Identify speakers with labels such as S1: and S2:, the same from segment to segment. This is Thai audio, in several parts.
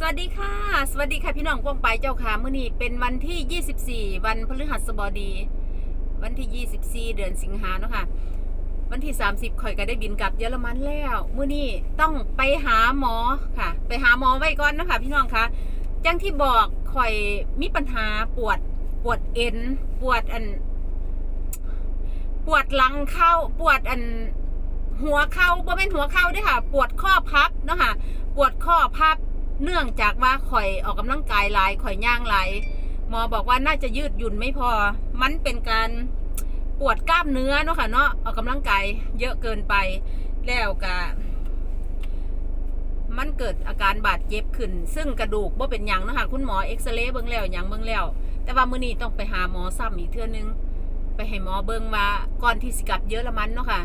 S1: สวัสดีค่ะ สวัสดีค่ะพี่น้องกวงไปเจ้าค่ะมื้อนี้เป็นวันที่ 24 วันพฤหัสบดี วันที่ 24 เดือนสิงหาเนาะค่ะ วันที่ 30ข่อยก็ได้บินกลับเยอรมันแล้วมื้อนี้ต้องไปหาหมอค่ะ ไปหาหมอไว้ก่อนนะคะพี่น้องคะจังที่บอกข่อยมีปัญหาปวดปวดเอ็นปวดอัน ปวดหลังเข้าปวดอันหัวเข่าบ่เป็นหัวเข่าด้วยค่ะ ปวดข้อพับเนาะค่ะ ปวดข้อพับ เนื่องจากว่าข่อยออกกำลังกายหลายข่อยย่างหลายหมอบอกว่าน่าจะยืดหยุ่นไม่พอ มันเป็นการปวดกล้ามเนื้อเนาะค่ะเนาะออกกำลังกายเยอะเกินไปแล้วก็มันเกิดอาการบาดเจ็บขึ้น ซึ่งกระดูกบ่เป็นหยังนะคะคุณหมอเอ็กซเรย์เบิ่งแล้วหยังเบิ่งแล้ว แต่ว่ามื้อนี้ต้องไปหาหมอซ้ำอีกเทื่อนึง ไปให้หมอเบิ่งว่าก่อนที่สิกลับเยอรมันเนาะค่ะ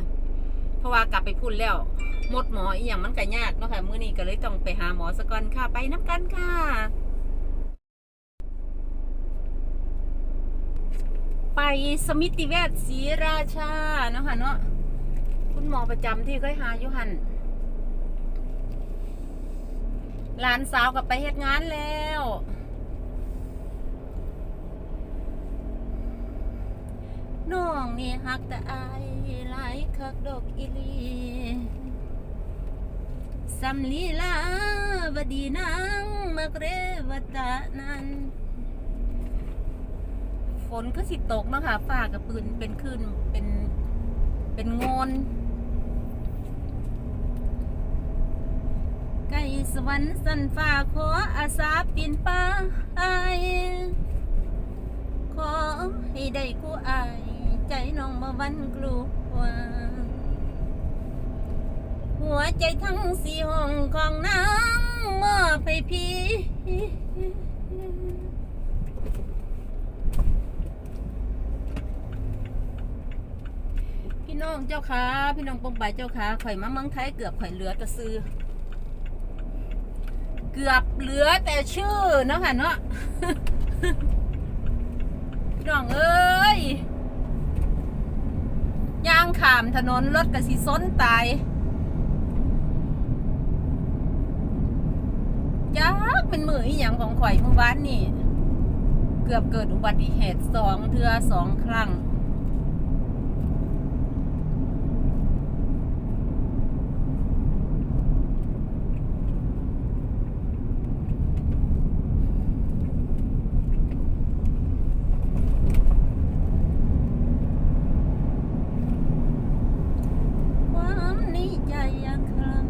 S1: เพราะว่ากลับไปพุ่นแล้วหมดหมออีหยังมันก็ยากเนาะค่ะมื้อนี้ก็เลยต้องไปหาหมอสะก่อนค่ะไปน้ำกันค่ะ ไปสมิติเวชศรีราชาเนาะค่ะเนาะคุณหมอประจำที่เคยหาอยู่หันหลานสาวกับไปเฮ็ดงานแล้ว น้องนี่ฮักแต่อายหลายคักดอกอีลีสำลีลาบดีนางมักเรวตะนันฝนก็สิตกเนาะค่ะฟ้ากับปืนเป็นขึ้นเป็นเป็นโงนไก่สวรรค์สันฟ้าขออาสาปีนป่าอายขอให้ได้คู่อาย ใจน้องบ่วันกลัวหัวใจทั้งสี่ห้องของนางมอบให้พี่พี่น้องเจ้าค่ะพี่น้องปงไปเจ้าค่ะข่อยมาเมืองไทยเกือบข่อยเหลือแต่ซื้อเกือบเหลือแต่ชื่อเนาะค่ะเนาะน้องเอ้ย ย่างขามถนนรถกระสีซ้นตายยักเป็นมืออีหยังของข่อยเมื่อวานนี่ เกือบเกิดอุบัติเหตุสองเทือสองครั้ง ความในใจยังครั้ง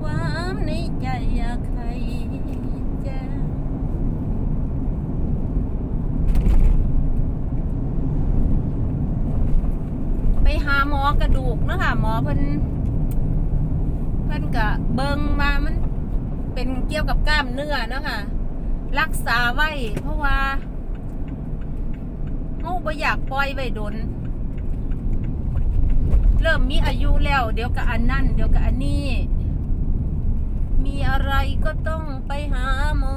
S1: ความในใจอยากใครแจ้งไปหาหมอกระดูกเนาะคะหมอเพิ่นเพิ่นกะเบิงมามันเป็นเกี่ยวกับกล้าม เนื้อเนาะค่ะ รักษาไว้ เพราะว่าเฮาบ่อยากปล่อยไว้ดน เริ่มมีอายุแล้ว เดี๋ยวกับอันนั่น เดี๋ยวกับอันนี้ มีอะไรก็ต้องไปหาหมอ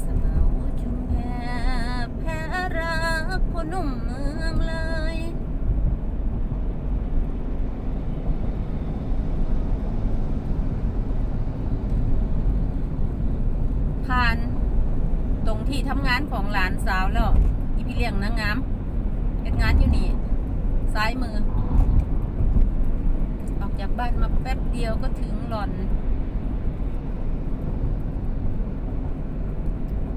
S1: สาวชุมแพแพ้รักคนหนุ่มเมืองเลย ผ่านตรงที่ทำงานของหลานสาวแล้ว อีพี่เลี้ยงนางงามเฮ็ดงานอยู่นี่ ซ้ายมือ ออกจากบ้านมาแป๊บเดียวก็ถึงหล่อน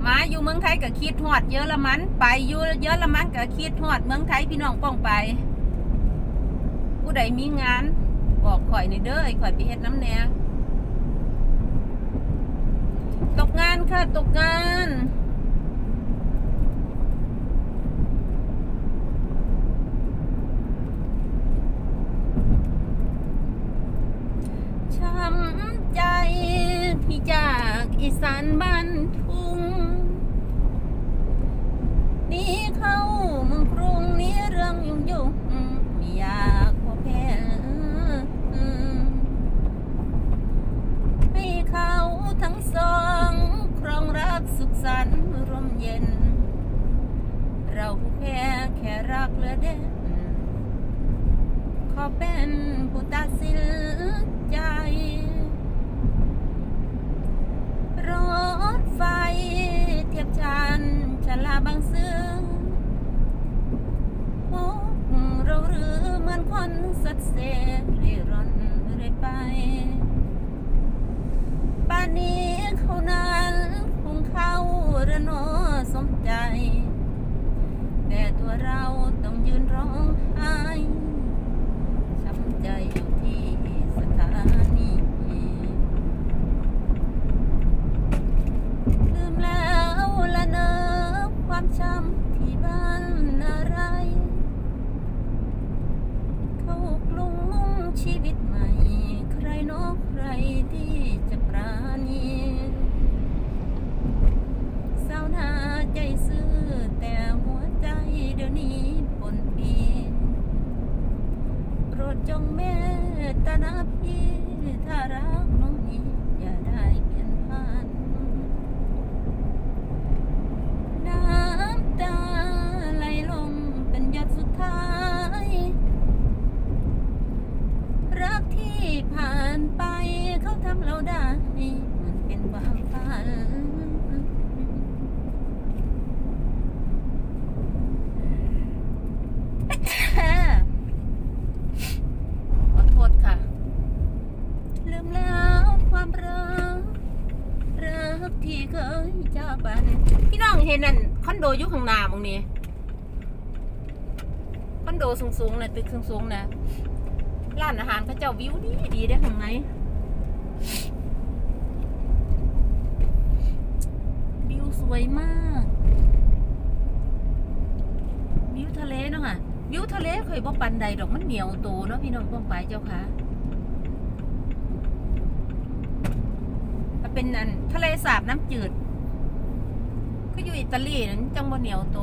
S1: มาอยู่เมืองไทยก็คิดฮ อดเยอรมัน ไปอยู่เยอรมันก็คิดฮอดเมืองไทยพี่น้องป้องไป ผู้ใดมีงานบอกข่อยในเด้อให้ข่อยไปเฮ็ดน้ำแหน่ตกงานค่ะตกงานช้ำใจที่จากอีสานบ้าน ไปป่านนี้เขานั้นคงเข้ารือโนอสมใจ แต่ตัวเราต้องยืนร้องไห้ช้ำใจอยู่ที่สถานีลืมแล้วละเนอความจำ ตตานาพี่ถ้ารักน้องนี้อย่าได้เปลี่ยนผ่าน น้ำตาไหลลงเป็นหยดสุดท้าย รักที่ผ่านไปเขาทำเราได้ มันเป็นความฝัน ขอโทษค่ะ ลืมแล้วความรัก รักที่เคยจากบ้านพี่น้องเห็นนั่นคอนโดอยู่ข้างหน้ามึงนี่คอนโด สูงๆนะตึกสูงๆนะร้านอาหารเขาเจ้าวิวดีดีได้อข้างในวิวสวยมากวิวทะเลเนาะค่ะวิวทะเลเคยบ่ปันใดดอกมันเหนียวโตเนาะพี่น้องป้องไปเจ้าค่ะมันเป็นอันทะเลสาบน้ำจืดก็อยู่อิตาลีนั้นจังบ่เหนียวโต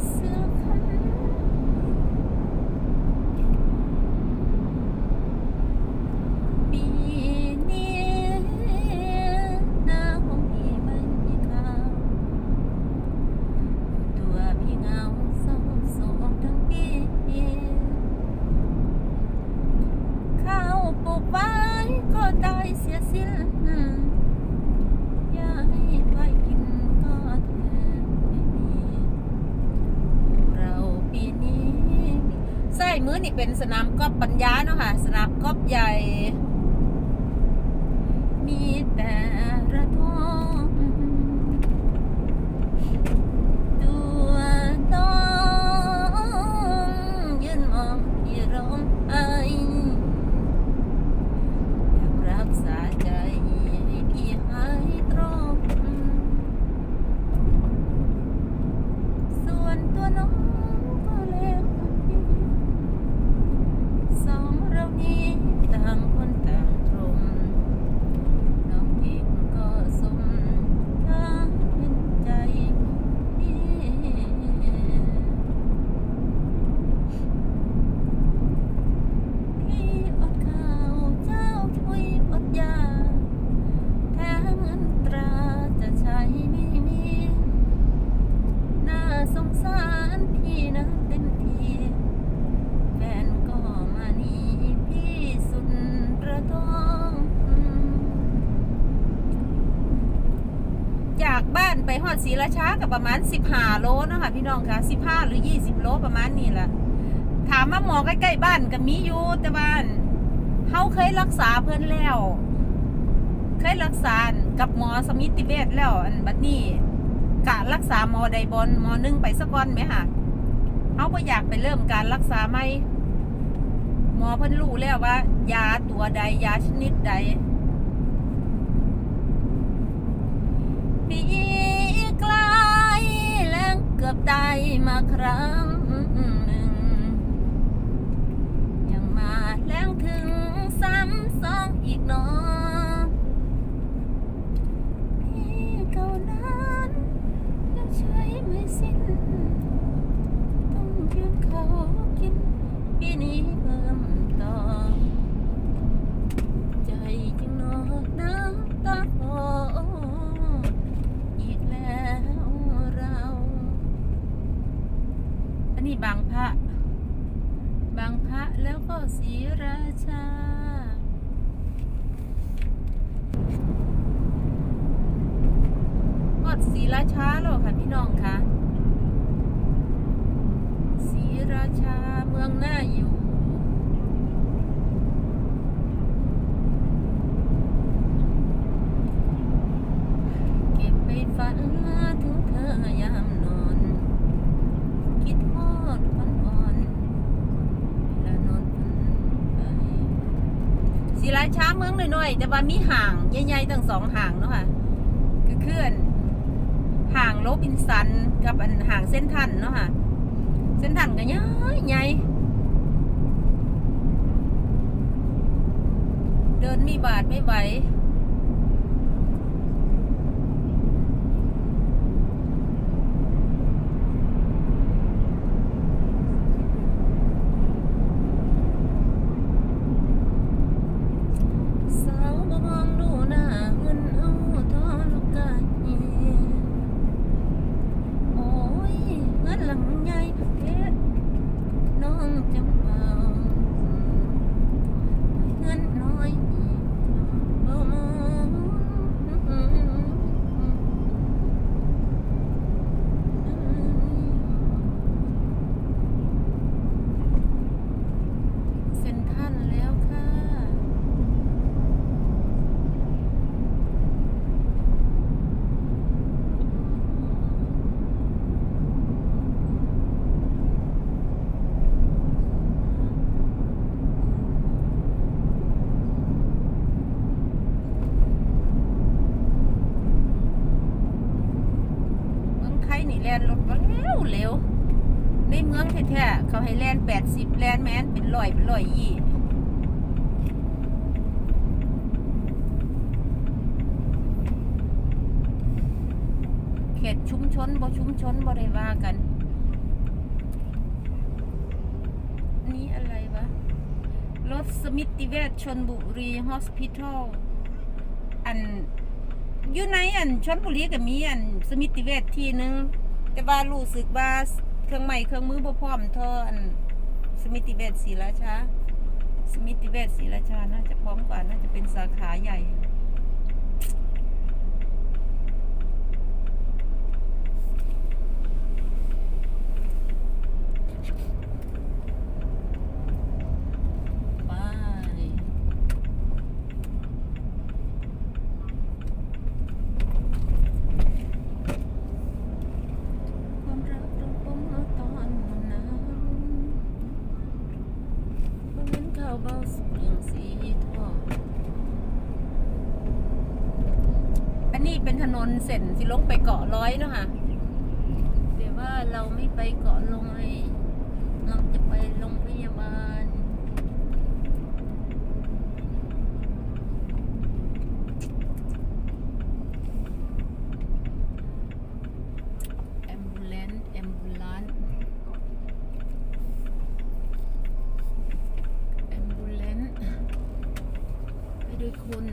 S1: เสื้อขาวปีนี้หน้าของพี่ไม่มีข่าว ตัวพี่เหงาเศร้าโศกทั้งปี ข้าวปลูกไว้ก็ตาย เสียสิ้นอย่าให้ไว้กินก็แทบไม่มีเราปีนี้ใส่มื้อนี่เป็นสนามกอล์ฟปัญญาเนาะค่ะ สนามกอล์ฟใหญ่ มีแต่ระทมตัวต้องยืนมองที่ร้องไห้อยากรักษาใจให้พี่หายตรง ส่วนตัวน้องก็เล็กกว่าพี่สองเรานี้ต่างคนต่างตรง น้องเองก็สมทางเห็นใจพี่พี่อดข้าวเจ้าช่วยอดยาแถมเงินตราจะใช้ไม่มี น่าสงสารพี่นะเต็มทีแฟนก็มานี่พี่สุดระทองจากบ้านไปฮอดศรีราชา กับประมาณ 15 โลนะคะพี่น้องค่ะ15 หรือ 20 โลประมาณนี้แหละถามว่าหมอใกล้ๆบ้านก็มีอยู่แต่บ้านเขาเคยรักษาเพื่อนแล้ว เคยรักษากับหมอสมิติเวชแล้ว อันบัดนี้กะรักษาหมอใดบอลหมอหนึ่งไปสักก่อนไหมคะเขาก็อยากไปเริ่มการรักษาไหมหมอเพิ่นรู้แล้วว่า ยาตัวใดยาชนิดใด กลายแรงเกิอบตายมาครั้งหนึ่ง ยังมาแล้วถึงซ้ำสองอีกเนาะพี่เก่านั้นยังใช้ไม่สิ้น ต้องยืมเขากินปีนี้ บางพระ บางพระแล้วก็ศรีราชากดศรีราชาหรอค่ะพี่น้องคะศรีราชาเมืองหน้าอยู่ เก็บไปฝันถึงเธอยามนอน คิดฮอดวันอ่อนเวลานอนฝันไปศิลาช้าเมืองน้อยๆ แต่ว่ามีห่างใหญ่ๆตั้งสองห่างเนาะค่ะคือเคลื่อนห่างโรบินสันกับอันห่างเส้นทันเนาะค่ะเส้นทันก็ใหญ่ใหญ่เดินมีบาดไม่ไหว สาวบ่มองดูหน้าเงินเอาทอลูกไก่โอ้ยเงินหลังใหญ่เฮ็ดน้องจังเบาเงินน้อยบ่มองเซ็นทรันแล้วค่ะ เมืองไทยนี่แลนรถมาเร็วเร็ว ในเมืองแท้ๆเขาให้แลนแปดสิบแลนแมนเป็นร้อยเป็นร้อยยี่เข ตชุมชนบ่ชุมชนบ่ได้ว่ากัน นี่อะไรวะ รถสมิติเวชชนบุรีฮอสพิทอลอันอยู่ในอันชนบุรีก็มีอันสมิติเวชที่หนึง แต่ว่ารู้สึกว่าเครื่องใหม่เครื่องมือบ่พร้อมเท่าอันสมิติเวชศรีราชา สมิติเวชศรีราชาน่าจะพร้อมกว่าน่าจะเป็นสาขาใหญ่ ไป ความรักเราคงเอาตอนหนาวบ่ เหมือนข้าวเบาเสียงสีทองอันนี้เป็นถนนเส้นสิลงไปเกาะร้อยเนาะค่ะแต่ว่าเราไม่ไปเกาะลอยเราจะไปโรงพยาบาล แอมบูเลนแอมบูลันแอมบูเลนไปด้วยคุณ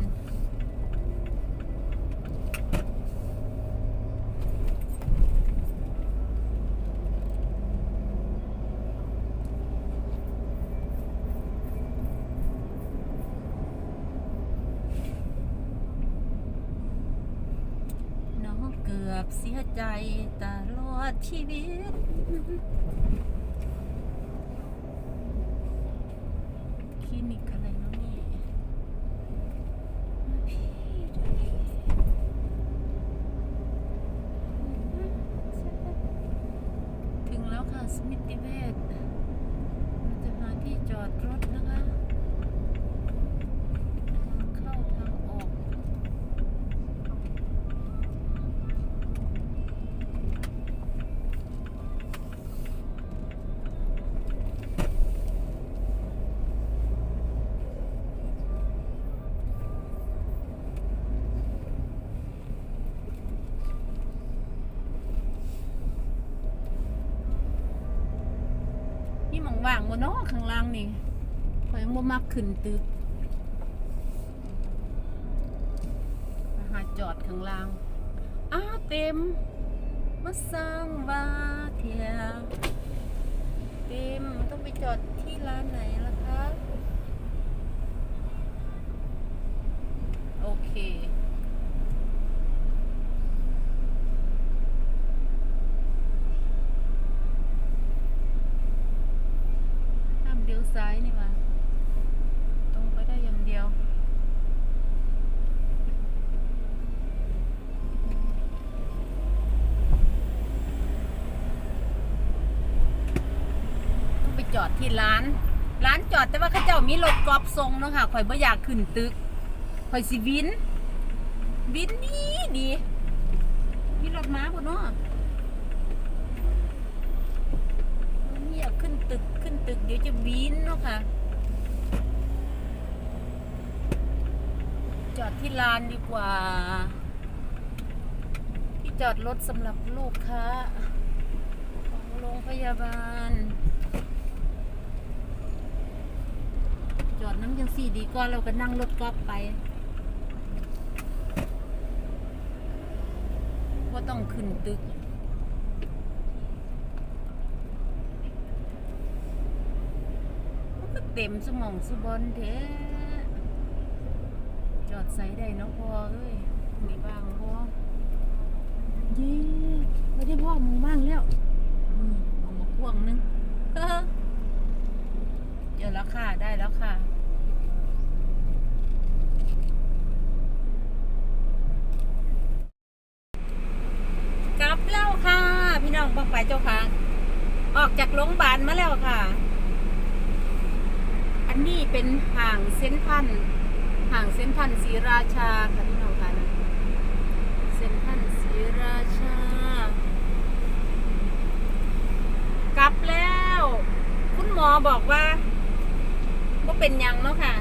S1: น้องเกือบเสียใจตลอดชีวิต คลินิกอะไรเนาะนี่มาพี่ดูดิถึงแล้วค่ะ สมิติเวชเราจะหาที่จอดรถนะคะทางเข้าทางออก เว่างบ่เนาะ ข้างล่างนี่ข่อยยังบ่มักขึ้นตึกไปหาจอดข้างล่างอ้าวเต็มมาสร้างว่าเทียเต็มต้องไปจอดที่ร้านไหนล่ะคะ โอเค ห้ามเลี้ยวซ้ายนี่หวะตรงไปได้อย่างเดียว ต้องไปจอดที่ร้าน ร้านจอดแต่ว่าเข้าเจ้า มีรถกรอล์ฟทรงเนาะค่ะข่อยบ่อยากขึ้นตึกข่อยสิวิน วินดีดีมีรถม้าบ่เนาะไม่อยากขึ้นตึกขึ้นตึกเดี๋ยวจะวินเนาะค่ะ จอดที่ลานดีกว่า ที่จอดรถสำหรับลูกค้าของโรงพยาบาล จอ ดน้ำยังสี่ดีกว่าเราก็นั่งรถกอล์ฟไปว่าต้องขึ้นตึกก็เต็มสมองสบอนเท้จอดใส่ได้เนาะพอเอ้ยมีบ้างพอเย้ไม่ได้พ่อมึงบ้างแล้วอืมเอามาพ่วงหนึง เดี๋ยวแล้วค่ะได้แล้วค่ะ กลับแล้วค่ะ พี่น้ องบอกไปเจ้าค่ะ ออกจากโรงพยาบาลมาแล้วค่ะ อันนี้เป็นห่างเส้นพันห่างเส้นพันศรีราชาค่ะพี่น้องค่ะเส้นพันศรีราชา กลับแล้ว คุณหมอบอกว่าก็เป็นยังเนาะค่ะ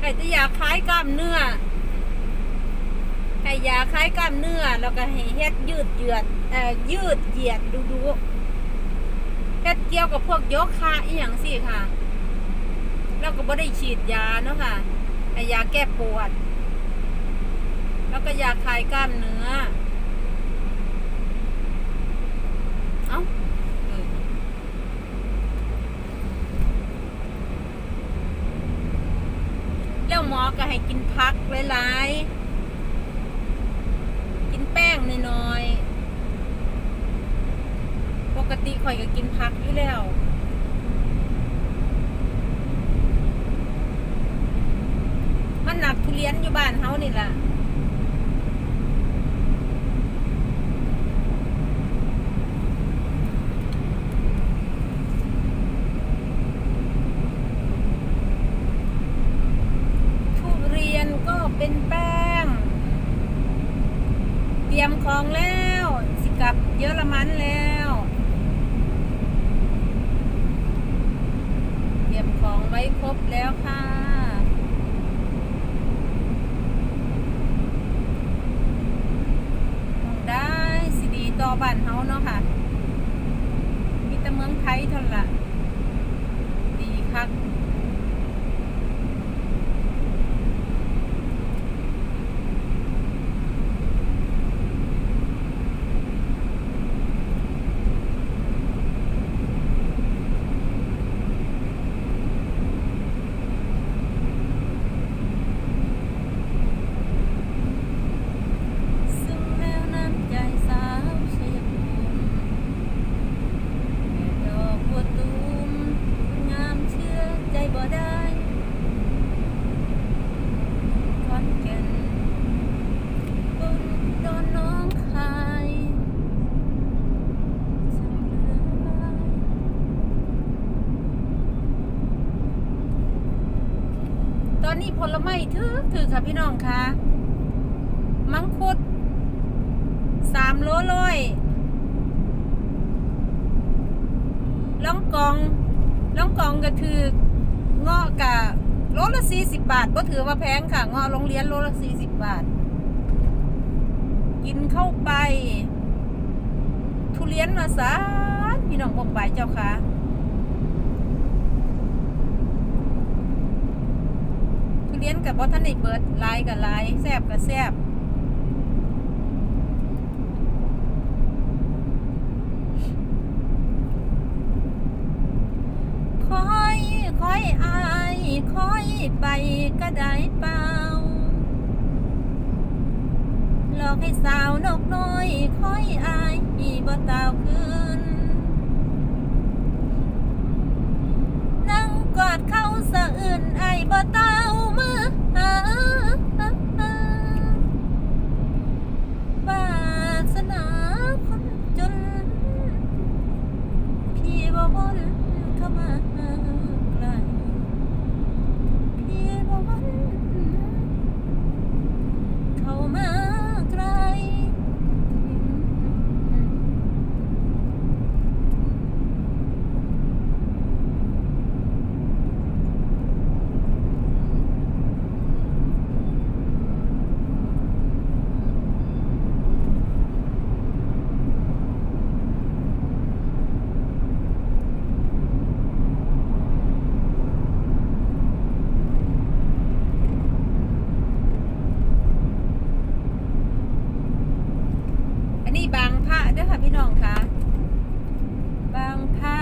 S1: ไอ้จะอยากคล้ายกล้ามเนื้อ ให้ยาคลายกล้ามเนื้อ แล้วก็ให้เฮ็ดยืดเหยือดเอ่อยืดเหยียดดูดูเฮ็ดเกี่ยวกับพวกโยคะอีหยังสิค่ะ แล้วก็บ่ได้ฉีดยาเนาะค่ะให้ยาแก้ปวด แล้วก็ยาคลายกล้ามเนื้อ เอ้าแล้วหมอก็ให้กินพักหลายๆ ป้งน้อยๆ ปกติข่อยก็กินพักอยู่แล้วมันหนักทุเรียนอยู่บ้านเฮานี่ล่ะ ทุเรียนก็เป็นแป้ง เตรียมของแล้ว สิกลับเยอรมันแล้ว เตรียมของไว้ครบแล้วค่ะมองได้สิดีต่ อบ้านเฮาเนาะค่ะ มีแต่เมืองไทยเท่านั้นละดีคัก ซึ่งแมวน้ำใจสาวชัยภูมิแม่ดอกบัวตูมงามเชื่อใจบ่ได้ขอนแก่นบนดอนน้องคายช่างเหลือหลาย ตอนนี้ผลไม้ถือถือค่ะพี่น้องค่ะ มังคุดสามโลร้อยล่องกองล่องกองก็ถือเงาะกะโลละสี่สิบบาทก็ถือว่าแพงค่ะเงาะโรงเรียนโลละสี่สิบบาท กินเข้าไป ทุเรียนมาสานพี่น้องปองไปเจ้าค่ะทุ เรียนกับบอทันได้เบิร์ดลายกับลายแซบกับแซบคอยคอยอายคอยไปก็ได้เปล่าหลอกให้สาวนกน้อยคอยอายอีบ่ตาวคืนนั่งกอดเข้าสะอื่นไอ้บ่ตาวมือหาบาสนาคนจน พี่บ่วนเข้ามาไกลพี่บ่วนเข้ามาไกล อันนี้บาง พระด้อค่ะพี่น้องค่ะ บางพระ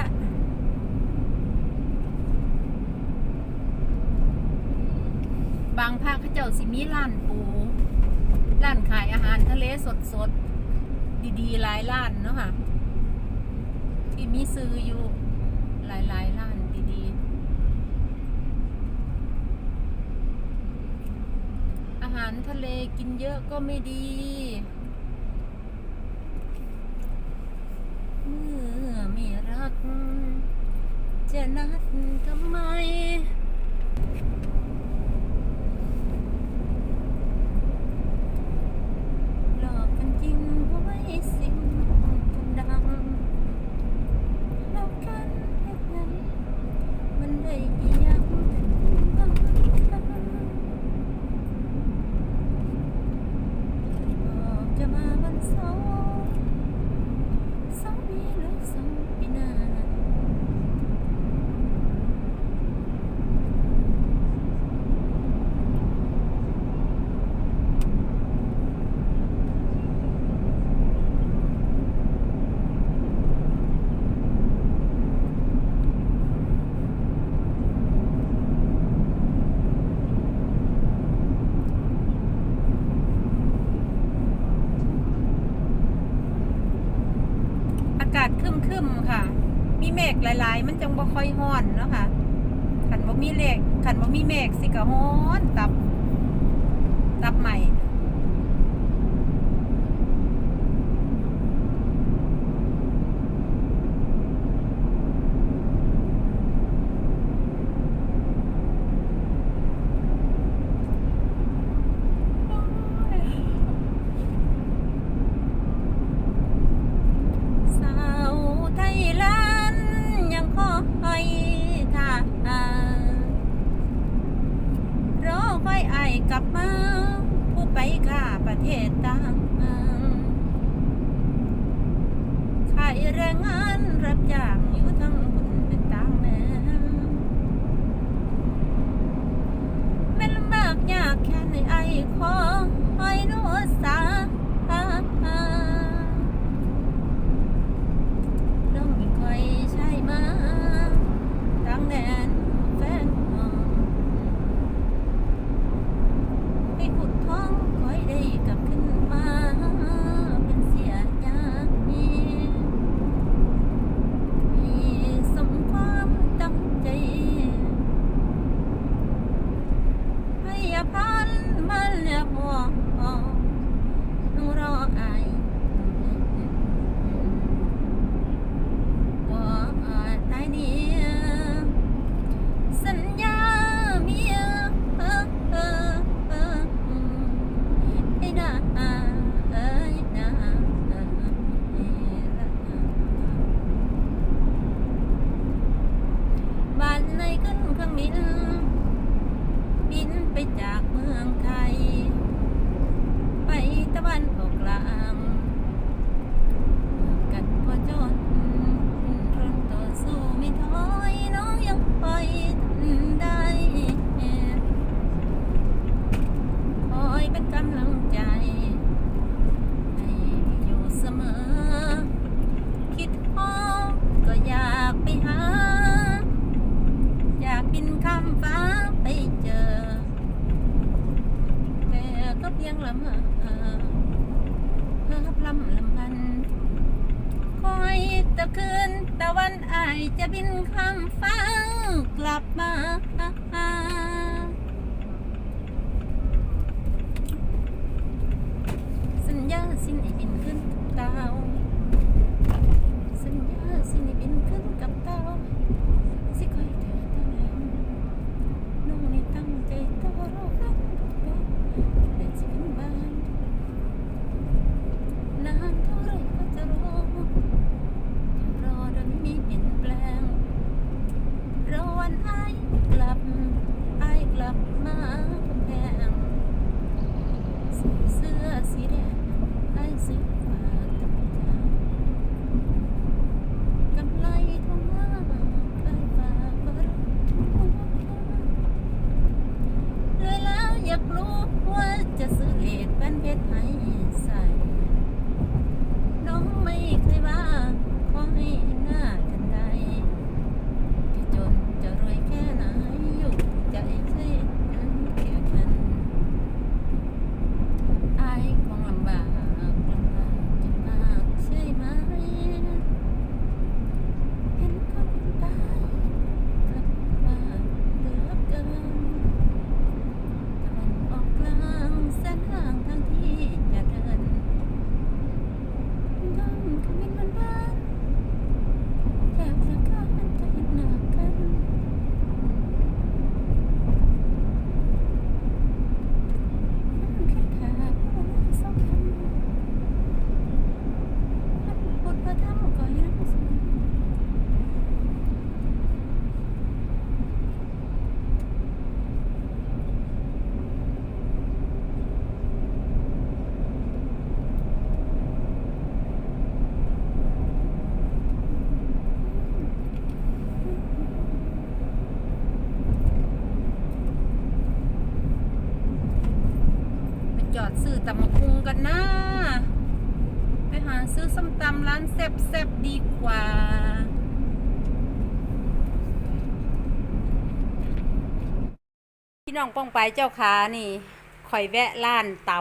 S1: บางพระเขาเจ้าสิมีร้านปูร้านขายอาหารทะเลสดสดดีๆหลายร้านเนาะค่ะ ที่มีซื้ออยู่หลายๆร้านดีๆ อาหารทะเลกินเยอะก็ไม่ดี เมื่อไม่รัก จะนัดทำไม หลอกกันจริงไว้สิ่งคนดังแล้วกันเฮ็ดไงมันได้อีหยังบอกจะมาวันเสาร์ สองปีหรือสองปีหน้าอากาศครึมๆค่ะ มีเมฆหลายๆ มัน จังบ่ค่อยฮ้อนเนาะค่ะขันบ่มีเลขขันบ่มีเมฆสิกะฮ้อนตับ ซ่บๆดีกว่า พี่น้องป้องไปเจ้าขานี่ข่อยแวะร้านต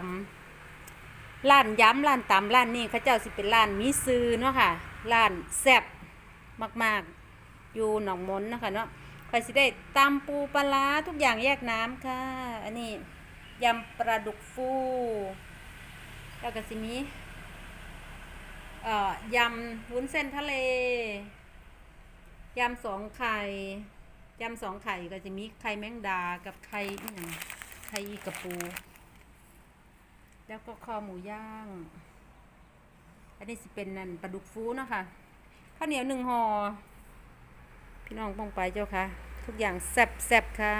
S1: ำร้านย้ำร้านตำร้านนี้เขาเจ้าสิเป็นร้านมิซือเนาะค่ะร้านแซ่บมากๆ อยู่หนองมนนะคะเนาะข่อยสิได้ตำปูปลาทุกอย่างแยกน้ำค่ะ อันนี้ยำปลาดุกฟูแล้วก็สิมี ยำวุ้นเส้นทะเล ยำสองไข่ ยำสองไข่ก็จะมีไข่แมงดากับไข่อย่างไข่กระปู แล้วก็คอหมูย่าง อันนี้สิเป็นนั่นปลาดุกฟูนะคะข้าวเหนียวหนึ่งห่อพี่น้องป้องไปเจ้าค่ะ ทุกอย่างแซ่บๆค่ะ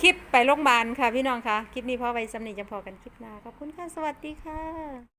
S1: คลิปไปโรงพยาบาลค่ะพี่น้องคะคลิปนี้พอไว้สำนีจะพอกันคลิปหน้าขอบคุณค่ะ สวัสดีค่ะ